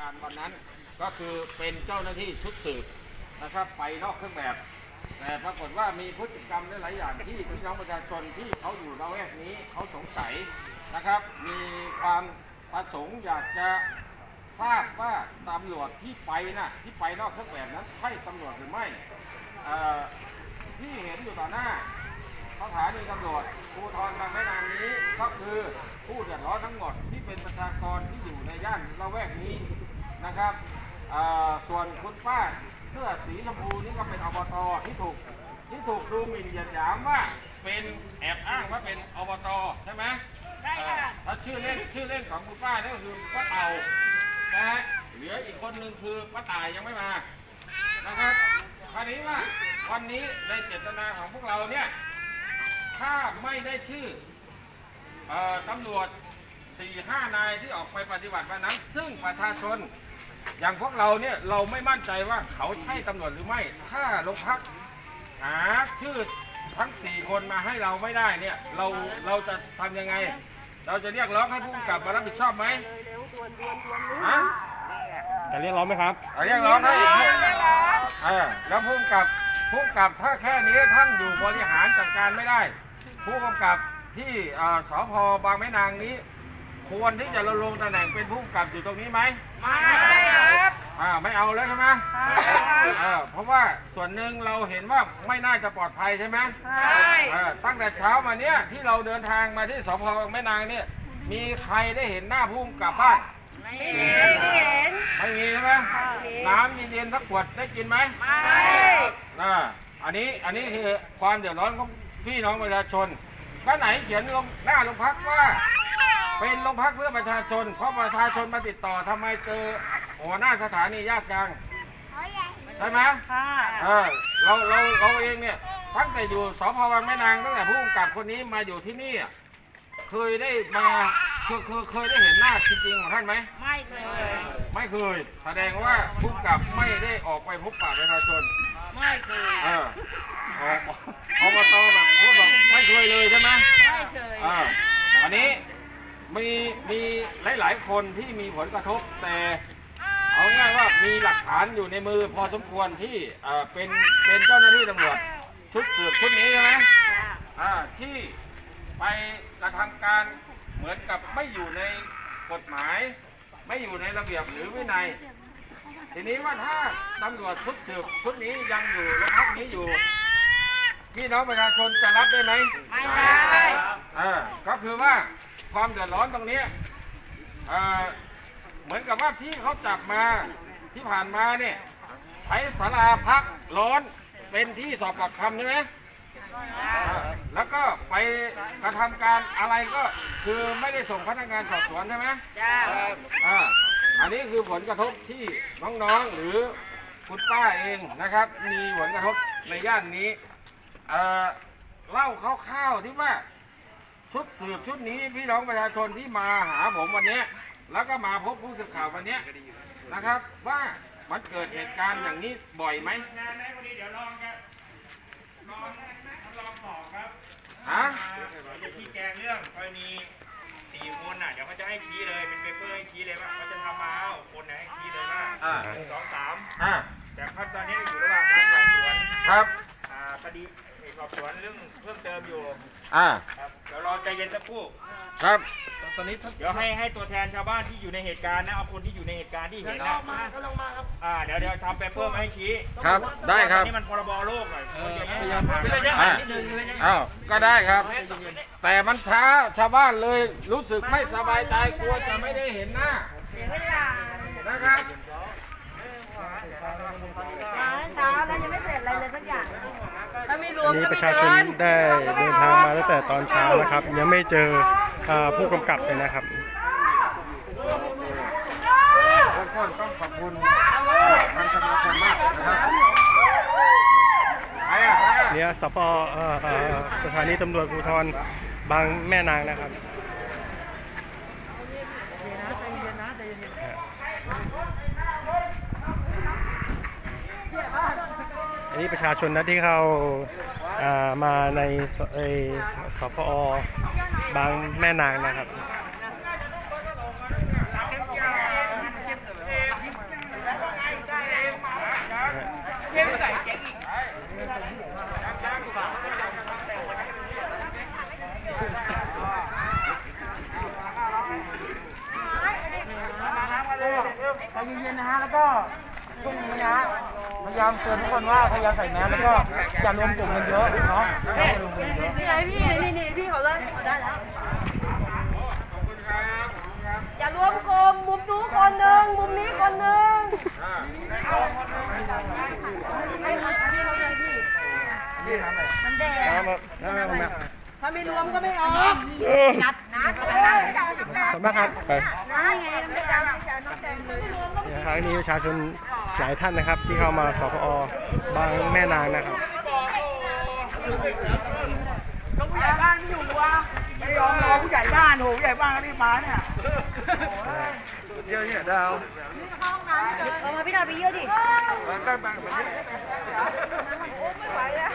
การวันนั้นก็คือเป็นเจ้าหน้าที่ชุดสืบนะครับไปนอกเครื่องแบบ แต่ปรากฏว่ามีพฤติกรรมหลาย ๆ อย่างที่พี่น้องประชาชนที่เขาอยู่ละแวกนี้เขาสงสัยนะครับ มีความประสงค์อยากจะทราบว่าตำรวจที่ไปนะที่ไปนอกเครื่องแบบนั้นใช่ตำรวจหรือไม่ที่เห็นอยู่ต่อหน้าสถานีตำรวจภูธรบางแม่นางนี้ก็คือผู้เดือดร้อนทั้งหมดที่เป็นประชากรที่อยู่ในย่านละแวกนี้ นะครับเอ่อส่วนคุณป้าเสื้อสีชมพูนี่ก็เป็นอบตที่ถูกที่ถูกดูหมิ่นเหยียดหยามว่าเป็นแอบอ้างว่าเป็นอบตใช่ไหมใช่ค่ะเอ่อถ้าชื่อเล่นชื่อเล่นของคุณป้านี่ก็คือป้าเต่านะฮะเหลืออีกคนหนึ่งคือป้าต่ายยังไม่มานะครับคราวนี้ว่าวันนี้ในเจตนาของพวกเราเนี่ยถ้าไม่ได้ชื่อเออตำรวจสี่ห้านายที่ออกไปปฏิบัติวันนั้น ซึ่งประชาชน อย่างพวกเราเนี่ยเราไม่มั่นใจว่าเขาใช่ตำรวจหรือไม่ ถ้าโรงพักหาชื่อทั้งสี่คนมาให้เราไม่ได้เนี่ย เราเราจะทำยังไง เราจะเรียกร้องให้ผู้กำกับมารับผิดชอบไหมฮะจะเรียกร้องไหมครับเรียกร้องให้เออแล้วผู้กำกับผู้กำกับถ้าแค่นี้ท่านอยู่บริหารจัดการไม่ได้ ผู้กำกับที่เอ่อสพบางแม่นางนี้ ควรที่จะลงตำแหน่งเป็นผู้กำกับอยู่ตรงนี้ไหมไม่ครับ อ่าไม่เอาแล้วใช่ไหมเออเพราะว่าส่วนหนึ่งเราเห็นว่าไม่น่าจะปลอดภัยใช่ไหมใช่เออตั้งแต่เช้ามาเนี้ยที่เราเดินทางมาที่สพบางแม่นางเนี่ยมีใครได้เห็นหน้าผู้กำกับบ้างไม่เห็นไม่เห็นไม่มีใช่ไหมน้ำเย็นๆสักขวดได้กินไหมไม่อ่าอันนี้อันนี้คือความเดือดร้อนของพี่น้องประชาชนก็ไหนเขียนลงหน้าโรงพักว่า เป็นโรงพักเพื่อประชาชน เพราะประชาชนมาติดต่อทำไมเจอ หัวหน้าสถานีญาติกลางใช่ไหมค่ะเออเราเราเราเองเนี่ยตั้งแต่อยู่สพวังแม่นางตั้งแต่ผู้กำกับคนนี้มาอยู่ที่นี่อะเคยได้มาเคยเคยเคยได้เห็นหน้าจริงๆของท่านไหม ไม่เคย ไม่เคย แสดงว่าผู้กำกับไม่ได้ออกไปพบปะประชาชน ไม่เคย เอออบตแบบพูดแบบไม่เคยเลยใช่ไหมไม่เคย อ่าอันนี้มีมีหลายๆคนที่มีผลกระทบแต่ เอาง่ายว่ามีหลักฐานอยู่ในมือพอสมควรที่เอ่อเป็นเป็นเจ้าหน้าที่ตำรวจชุดสืบชุดนี้ใช่ไหมอ่าที่ไปกระทำการเหมือนกับไม่อยู่ในกฎหมาย ไม่อยู่ในระเบียบหรือวินัย ทีนี้ว่าถ้าตำรวจชุดสืบชุดนี้ยังอยู่โรงพักนี้อยู่พี่น้องประชาชนจะรับได้ไหมไม่ได้เออก็คือว่าความเดือดร้อนตรงเนี้ยเอ่อ เหมือนกับว่าที่เขาจับมาที่ผ่านมาเนี่ยใช้สาราพักร้อนเป็นที่สอบปากคำใช่ไหมเออแล้วก็ไปกระทำการอะไรก็คือไม่ได้ส่งพนักงานสอบสวนใช่ไหมจ้าอ่าอันนี้คือผลกระทบที่น้องๆหรือคุณป้าเองนะครับ มีผลกระทบในย่านนี้เอ่อเล่าคร่าวๆที่ว่าชุดสืบชุดนี้พี่น้องประชาชนที่มาหาผมวันเนี้ย แล้วก็มาพบผู้สื่อข่าววันเนี้ยนะครับ ว่ามันเกิดเหตุการณ์อย่างนี้บ่อยไหมงานไหนพอดีเดี๋ยวลองกันลองลองสอบครับฮะเดี๋ยวจะชี้แจงเรื่องกรณีสี่คนน่ะเดี๋ยวเขาจะให้ชี้เลยเป็นเปเปอร์ให้ชี้เลยว่าเขาจะทำมาเอาคนไหนให้ชี้เลยว่าอ่าหนึ่งสองสามอ่าแต่ขั้นตอนนี้อยู่ระหว่างการสอบสวนครับอ่าคดี สอบสวนเรื่องเพิ่มเติมอยู่อ่าครับเดี๋ยวรอใจเย็นสักครู่ครับตอนนี้เดี๋ยวให้ให้ตัวแทนชาวบ้านที่อยู่ในเหตุการณ์นะเอาคนที่อยู่ในเหตุการณ์ที่เห็นนะมาก็ลงมาครับอ่าเดี๋ยวเดี๋ยวทำเปเปอร์มาให้ชี้ครับได้ครับนี่มันพรบโลกหน่อยคนอย่างนี้เป็นระยะห่างนิดนึงเป็นระยะห่างอ้าวก็ได้ครับ แต่มันช้าชาวบ้านเลยรู้สึกไม่สบายใจกลัวจะไม่ได้เห็นหน้าเสียเวลานะครับ วมนี่ก็ประชาชนได้เดินทางมาตั้งแต่ตอนเช้านะครับ ยังไม่เจอผู้กำกับเลยนะครับเบื้องต้นต้องขอบคุณทางสมาคมมากนะครับเนี่ยสพเอ่อเอ่อสถานีตำรวจภูธรบางแม่นางนะครับอันนี้ประชาชนนะที่เขา มาในสพอบางแม่นางนะครับใจเย็นๆนะฮะ แล้วก็ช่วงนี้นะ ยายามเตือนทุกคนว่าพยายามใส่แมสแล้วก็อย่ารวมกลุ่มกันเยอะเนาะอย่ารวมกลุ่มกันเยอะนี่ไงพี่นี่นี่พี่เขาเลยเขาได้แล้วอย่ารวมกลุ่มมุมนู้นคนหนึ่งมุมนี้คนหนึ่งให้พี่เขาเลยพี่น้ำแดงถ้าไม่รวมก็ไม่ออกจัดนะจัดนะขอบคุณมากครับไปนะไงน้ำแดงน้ำแดงเลยนี่นะครับอันนี้ประชาชน หลายท่านนะครับ ที่เข้ามาสพอบางแม่นางนะครับผู้ใหญ่บ้านไม่อยู่วะไม่ยอมรอผู้ใหญ่บ้านโหผู้ใหญ่บ้านก็รีบมาเนี่ยเยอะเนี่ยดาวเอามาพี่ดาวไปเยอะดิตั้งตั้งมาไม่ไหวแล้ว